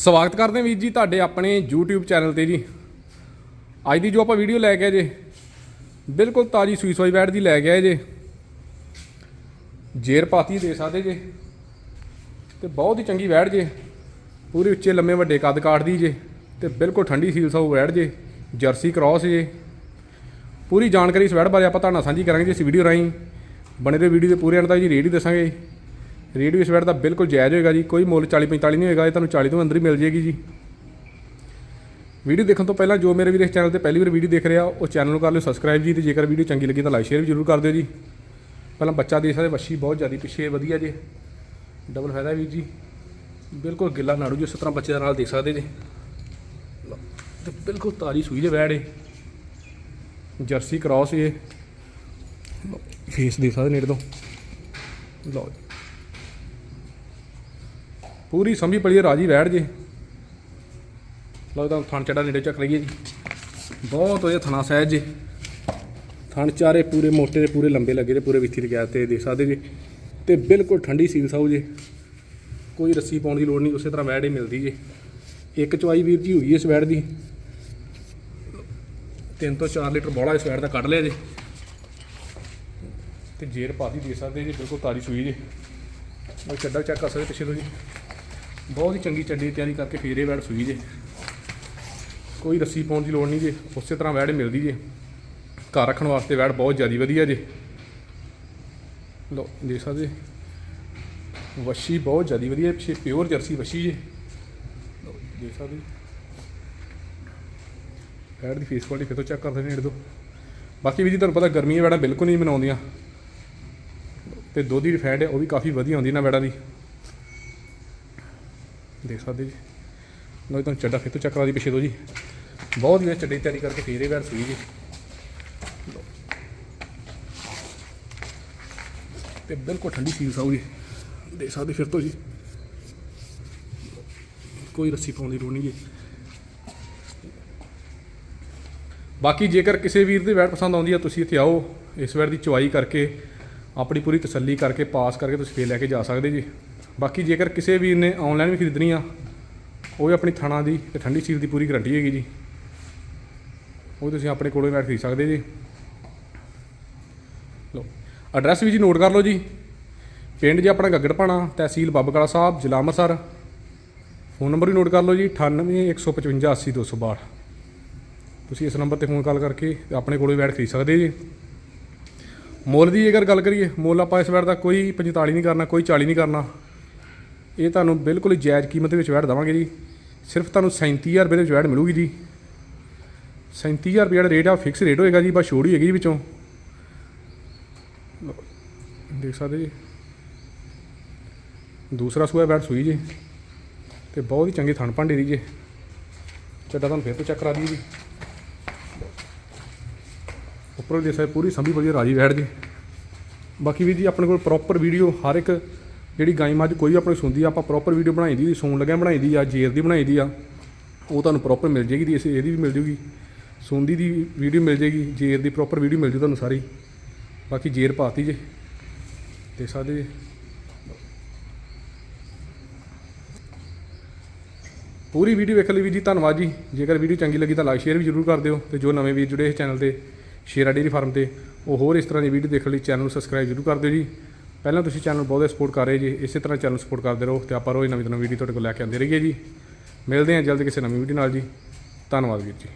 ਸਵਾਗਤ ਕਰਦੇ ਹਾਂ ਵੀਰ ਜੀ ਤੁਹਾਡੇ ਆਪਣੇ YouTube ਚੈਨਲ ਤੇ ਜੀ। ਅੱਜ ਦੀ ਜੋ ਆਪਾਂ ਵੀਡੀਓ ਲੈ ਕੇ ਆਏ ਜੇ, ਬਿਲਕੁਲ ਤਾਜੀ ਸੂਈ ਸੋਈ ਬੈਠ ਦੀ ਲੈ ਕੇ ਆਏ ਜੇ। ਜੇਰ ਪਾਤੀ ਦੇ ਸਕਦੇ ਜੇ, ਤੇ ਬਹੁਤ ਹੀ ਚੰਗੀ ਬੈਠ ਜੇ। ਪੂਰੇ ਉੱਚੇ ਲੰਮੇ ਵੱਡੇ ਕੱਦ ਕਾਟਦੀ ਜੇ, ਤੇ ਬਿਲਕੁਲ ਠੰਡੀ ਸੀਲ ਸਾਊ ਬੈਠ ਜੇ, ਜਰਸੀ ਕ੍ਰਾਸ ਜੇ। ਪੂਰੀ ਜਾਣਕਾਰੀ ਇਸ ਬੈਠ ਬਾਰੇ ਆਪਾਂ ਤੁਹਾਨੂੰ ਸਾਂਝੀ ਕਰਾਂਗੇ ਜੀ ਇਸ ਵੀਡੀਓ ਰਾਹੀਂ। ਬਣੇ ਦੇ ਵੀਡੀਓ ਦੇ ਪੂਰੇ ਅੰਤ ਤੱਕ ਜੀ ਰੇਟ ਹੀ ਦੱਸਾਂਗੇ। ਰੇਟ ਵੀ ਇਸ ਵੈਟ ਦਾ ਬਿਲਕੁਲ ਜਾਇਜ਼ ਹੋਏਗਾ ਜੀ ਕੋਈ ਮੁੱਲ 40 45 ਨਹੀਂ ਹੋਏਗਾ ਇਹ ਤੁਹਾਨੂੰ 40 ਤੋਂ ਅੰਦਰ ਹੀ ਮਿਲ ਜੇਗੀ ਜੀ। ਵੀਡੀਓ ਦੇਖਣ ਤੋਂ ਪਹਿਲਾਂ ਜੋ ਮੇਰੇ ਵੀਰ ਇਸ ਚੈਨਲ ਤੇ ਪਹਿਲੀ ਵਾਰ ਵੀਡੀਓ ਦੇਖ ਰਿਹਾ ਉਹ ਚੈਨਲ ਨੂੰ ਕਰ ਲਿਓ ਸਬਸਕ੍ਰਾਈਬ ਜੀ ਤੇ ਜੇਕਰ ਵੀਡੀਓ ਚੰਗੀ ਲੱਗੀ ਤਾਂ ਲਾਈਕ ਸ਼ੇਅਰ ਵੀ ਜ਼ਰੂਰ ਕਰ ਦਿਓ ਜੀ। ਪਹਿਲਾਂ ਬੱਚਾ ਦੇਖ ਸਕਦੇ ਵੱਛੀ ਬਹੁਤ ਜ਼ਿਆਦਾ ਪਿੱਛੇ ਵਧੀਆ ਜੇ। ਡਬਲ ਫਾਇਦਾ ਵੀ ਜੀ। ਬਿਲਕੁਲ ਗਿੱਲਾ ਨਾੜੂ ਜਿਸ ਤਰ੍ਹਾਂ ਬੱਚੇ ਦੇ ਨਾਲ ਦੇਖ ਸਕਦੇ ਜੀ। ਲਓ, ਤੇ ਬਿਲਕੁਲ ਤਾਰੀ ਸੂਈ ਦੇ ਵੈੜ ਏ। ਜਰਸੀ ਕ੍ਰਾਸ ਏ। ਫੇਸ ਦੇਖ ਸਕਦੇ ਨੇੜੇ ਤੋਂ। ਲਓ ਪੂਰੀ ਸੰਭੀ ਪਲੀ ਰਾਜੀ ਬੈਠ ਜੇ। ਲਓ ਤਾਂ ਥਣ ਚੜਾ ਨੇੜੇ ਚੱਕ ਲਈਏ ਜੀ। ਬਹੁਤ ਵਧੀਆ ਥਣਾ ਸਹਿਜ ਜੇ। ਥਣ ਚਾਰੇ ਪੂਰੇ ਮੋਟੇ ਤੇ ਪੂਰੇ ਲੰਬੇ ਲੱਗੇ ਤੇ ਪੂਰੇ ਵਿੱਥੀ ਤੇ ਗਿਆ ਤੇ ਦੇਖ ਸਕਦੇ ਜੀ। ਤੇ ਬਿਲਕੁਲ ਠੰਡੀ ਸੀਲ ਸਾਊ ਜੇ। ਕੋਈ ਰੱਸੀ ਪਾਉਣ ਦੀ ਲੋੜ ਨਹੀਂ, ਉਸੇ ਤਰ੍ਹਾਂ ਵੈੜ ਹੀ ਮਿਲਦੀ ਜੇ। ਇੱਕ ਚਵਾਈ ਵੀਰ ਜੀ ਹੋਈ ਇਸ ਵੈੜ ਦੀ। 3 ਤੋਂ 4 ਲੀਟਰ ਬੋਲਾ ਇਸ ਵੈੜ ਦਾ ਕੱਢ ਲਿਆ ਜੇ। ਤੇ ਜੇਰ ਪਾਦੀ ਦੇ ਸਕਦੇ ਜੀ, ਬਿਲਕੁਲ ਤਾਰੀ ਸੂਈ ਜੇ। ਉਹ ਚੱਡਾ ਚੈੱਕ ਕਰ ਸਕਦੇ ਪਿੱਛੇ ਤੋਂ ਜੀ। ਬਹੁਤ ਹੀ ਚੰਗੀ ਚੱਡੀ ਤਿਆਰੀ ਕਰਕੇ ਫੇਰੇ ਵੈੜ ਸੂਈ ਜੇ। ਕੋਈ ਰੱਸੀ ਪਾਉਣ ਦੀ ਲੋੜ ਨਹੀਂ ਜੇ ਉਸੇ ਤਰ੍ਹਾਂ ਵੈੜ ਮਿਲਦੀ ਜੇ। ਘਰ ਰੱਖਣ ਵਾਸਤੇ ਵੈੜ ਬਹੁਤ ਜ਼ਿਆਦਾ ਵਧੀਆ ਜੇ। ਲੋ ਦੇਖ ਸਕਦੇ ਵੱਛੀ ਬਹੁਤ ਜ਼ਿਆਦਾ ਵਧੀਆ ਪਿੱਛੇ ਪਿਓਰ ਜਰਸੀ ਵੱਛੀ ਜੇ। ਲਓ, ਦੇਖ ਸਕਦੇ ਜੀ। ਵੈੜ ਦੀ ਫੇਸ ਕੁਆਲਿਟੀ ਫਿਰ ਤੋਂ ਚੈੱਕ ਕਰਦੇ ਨੇ ਨੇੜੇ ਤੋਂ। ਬਾਕੀ ਵੀ ਜੀ ਤੁਹਾਨੂੰ ਪਤਾ ਗਰਮੀਆਂ ਵੈੜਾਂ ਬਿਲਕੁਲ ਨਹੀਂ ਮਨਾਉਂਦੀਆਂ। ਤੇ ਦੁੱਧ ਦੀ ਫੈਟ ਹੈ ਉਹ ਵੀ ਕਾਫੀ ਵਧੀਆ ਹੁੰਦੀ ਨਾ ਵੈੜਾਂ ਦੀ। ਦੇਖ ਸਕਦੇ ਜੀ। ਲੋ ਤੁਹਾਨੂੰ ਚੱਡਾ ਫਿਰ ਤੋਂ ਚੱਕਰਾ ਦੀ ਪਿੱਛੇ ਤੋਂ ਜੀ। ਬਹੁਤ ਵਧੀਆ ਚੱਡੇ ਦੀ ਤਿਆਰੀ ਕਰਕੇ ਫੇਰੇ ਵੈੜ ਸੂਈ ਜੀ। ਤੇ ਬਿਲਕੁਲ ਠੰਡੀ ਸੀਲ ਸਾਊ ਜੀ। ਦੇਖ ਸਕਦੇ ਫਿਰ ਤੋਂ ਜੀ। ਕੋਈ ਰੱਸੀ ਪਾਉਣ ਦੀ ਲੋੜ ਨਹੀਂ ਜੀ। ਬਾਕੀ ਜੇਕਰ ਕਿਸੇ ਵੀਰ ਦੀ ਵੈਟ ਪਸੰਦ ਆਉਂਦੀ ਹੈ ਤੁਸੀਂ ਇੱਥੇ ਆਓ। ਇਸ ਵੈਟ ਦੀ ਚੁਆਈ ਕਰਕੇ, ਆਪਣੀ ਪੂਰੀ ਤਸੱਲੀ ਕਰਕੇ, ਪਾਸ ਕਰਕੇ ਤੁਸੀਂ ਫੇਰ ਲੈ ਕੇ ਜਾ ਸਕਦੇ ਜੀ। ਬਾਕੀ ਜੇਕਰ ਕਿਸੇ ਵੀਰ ਨੇ ਆਨਲਾਈਨ ਵੀ ਖਰੀਦਣੀ ਆ, ਉਹ ਵੀ ਆਪਣੀ ਥਣਾ ਦੀ ਤੇ ਠੰਡੀ ਸੀਲ ਦੀ ਪੂਰੀ ਗਾਰੰਟੀ ਹੈਗੀ ਜੀ। ਉਹ ਤੁਸੀਂ ਆਪਣੇ ਕੋਲੋਂ ਵੈਟ ਖਰੀਦ ਸਕਦੇ ਜੀ। ਲਓ ਐਡਰੈਸ ਵੀ ਜੀ ਨੋਟ ਕਰ ਲਓ ਜੀ। ਪਿੰਡ ਜੀ ਆਪਣਾ ਗੱਗੜਪਾਣਾ, ਤਹਿਸੀਲ ਬਾਬਕਲਾ ਸਾਹਿਬ, ਜ਼ਿਲ੍ਹਾ ਅੰਮ੍ਰਿਤਸਰ। ਫੋਨ ਨੰਬਰ ਵੀ ਨੋਟ ਕਰ ਲਓ ਜੀ 981558 80262 ਤੁਸੀਂ ਇਸ ਨੰਬਰ ਤੇ ਫੋਨ ਕਾਲ ਕਰਕੇ ਆਪਣੇ ਕੋਲੋਂ ਵੈਟ ਖਰੀਦ ਸਕਦੇ ਜੀ। ਮੁੱਲ ਦੀ ਜੇਕਰ ਗੱਲ ਕਰੀਏ, ਮੁੱਲ ਆਪਾਂ ਇਸ ਵੈਟ ਦਾ ਕੋਈ 45 ਨਹੀਂ ਕਰਨਾ, ਕੋਈ 40 ਨਹੀਂ ਕਰਨਾ। ਇਹ ਤੁਹਾਨੂੰ ਬਿਲਕੁਲ ਹੀ ਜਾਇਜ਼ ਕੀਮਤ ਦੇ ਵਿੱਚ ਵੈਟ ਦੇਵਾਂਗੇ ਜੀ। ਸਿਰਫ ਤੁਹਾਨੂੰ 37000 ਰੁਪਏ ਦੇ ਵਿੱਚ ਵੈਟ ਮਿਲੂਗੀ ਜੀ। 37000 ਰੁਪਏ ਦਾ ਰੇਟ ਆ ਫਿਕਸ ਰੇਟ ਹੋਏਗਾ ਜੀ, ਬਸ ਛੋੜ ਹੀ ਹੈਗੀ ਜੀ ਵਿੱਚੋਂ। ਦੇਖ ਸਕਦੇ ਜੀ। ਦੂਸਰਾ ਸੂਆ ਬੈਟ ਸੂਈ ਜੀ। ਤੇ ਬਹੁਤ ਹੀ ਚੰਗੇ ਥਣ ਭਾਂਡੇ ਦੀ ਜੀ। ਚੱਡਾ ਤੁਹਾਨੂੰ ਫਿਰ ਤੋਂ ਚੈੱਕ ਕਰਾ ਦਈਏ ਜੀ। ਉੱਪਰੋਂ ਦੇ ਸਾਰੇ ਪੂਰੀ ਸੰਭੀ ਵਧੀਆ ਰਾਜੀ ਬੈਠ ਜੀ। ਬਾਕੀ ਵੀ ਜੀ, ਆਪਣੇ ਕੋਲ ਪ੍ਰੋਪਰ ਵੀਡੀਓ ਹਰ ਇੱਕ ਜਿਹੜੀ ਗਾਈ ਮੱਝ ਕੋਈ ਵੀ ਆਪਣੀ ਸੁਣਦੀ ਆ, ਆਪਾਂ ਪ੍ਰੋਪਰ ਵੀਡੀਓ ਬਣਾਈ ਦੀ, ਸੂਣ ਲੱਗਿਆ ਬਣਾਈ ਦੀ ਆ ਜੇਰ ਦੀ ਬਣਾਈ ਦੀ ਆ, ਉਹ ਤੁਹਾਨੂੰ ਪ੍ਰੋਪਰ ਮਿਲ ਜੇਗੀ ਦੀ ਇਸ ਇਹਦੀ ਵੀ ਮਿਲ ਜੂਗੀ। ਸੁੰਦੀ ਦੀ ਵੀਡੀਓ ਮਿਲ ਜੇਗੀ ਜੇਰ ਦੀ ਪ੍ਰੋਪਰ ਵੀਡੀਓ ਮਿਲ ਜੂ ਤੁਹਾਨੂੰ ਸਾਰੀ। ਬਾਕੀ ਜੇਰ ਪਾਤੀ ਜੇ। ਦੇਖ ਸਕਦੇ ਜੀ ਪੂਰੀ ਵੀਡੀਓ ਵੇਖਣ ਲਈ ਵੀ ਜੀ, ਧੰਨਵਾਦ ਜੀ। ਜੇਕਰ ਵੀਡੀਓ ਚੰਗੀ ਲੱਗੀ ਤਾਂ ਲਾਈਕ ਸ਼ੇਅਰ ਵੀ ਜ਼ਰੂਰ ਕਰ ਦਿਓ ਤੇ ਜੋ ਨਵੇਂ ਵੀਰ ਜੁੜੇ ਇਸ ਚੈਨਲ ਤੇ ਸ਼ੇਰਾ ਡੇਰੀ ਫਾਰਮ ਤੇ, ਉਹ ਹੋਰ ਇਸ ਤਰ੍ਹਾਂ ਦੀ ਵੀਡੀਓ ਦੇਖਣ ਲਈ, ਚੈਨਲ ਨੂੰ ਸਬਸਕ੍ਰਾਈਬ ਜ਼ਰੂਰ ਕਰ ਦਿਓ ਜੀ। ਪਹਿਲਾਂ ਤੁਸੀਂ ਚੈਨਲ ਬਹੁਤ ਸਪੋਰਟ ਕਰ ਰਹੇ ਜੀ, ਇਸੇ ਤਰ੍ਹਾਂ ਚੈਨਲ ਸਪੋਰਟ ਕਰਦੇ ਰਹੋ ਤੇ ਆਪਾਂ ਰੋਜ਼ ਨਵੀਂ ਤੋਂ ਨਵੀਂ ਵੀਡੀਓ ਤੁਹਾਡੇ ਕੋਲ ਲੈ ਕੇ ਆਉਂਦੇ ਰਹੀਏ ਜੀ। ਮਿਲਦੇ ਹਾਂ ਜਲਦ ਕਿਸੇ ਨਵੀਂ ਵੀਡੀਓ ਨਾਲ ਜੀ। ਧੰਨਵਾਦ ਵੀਰ ਜੀ।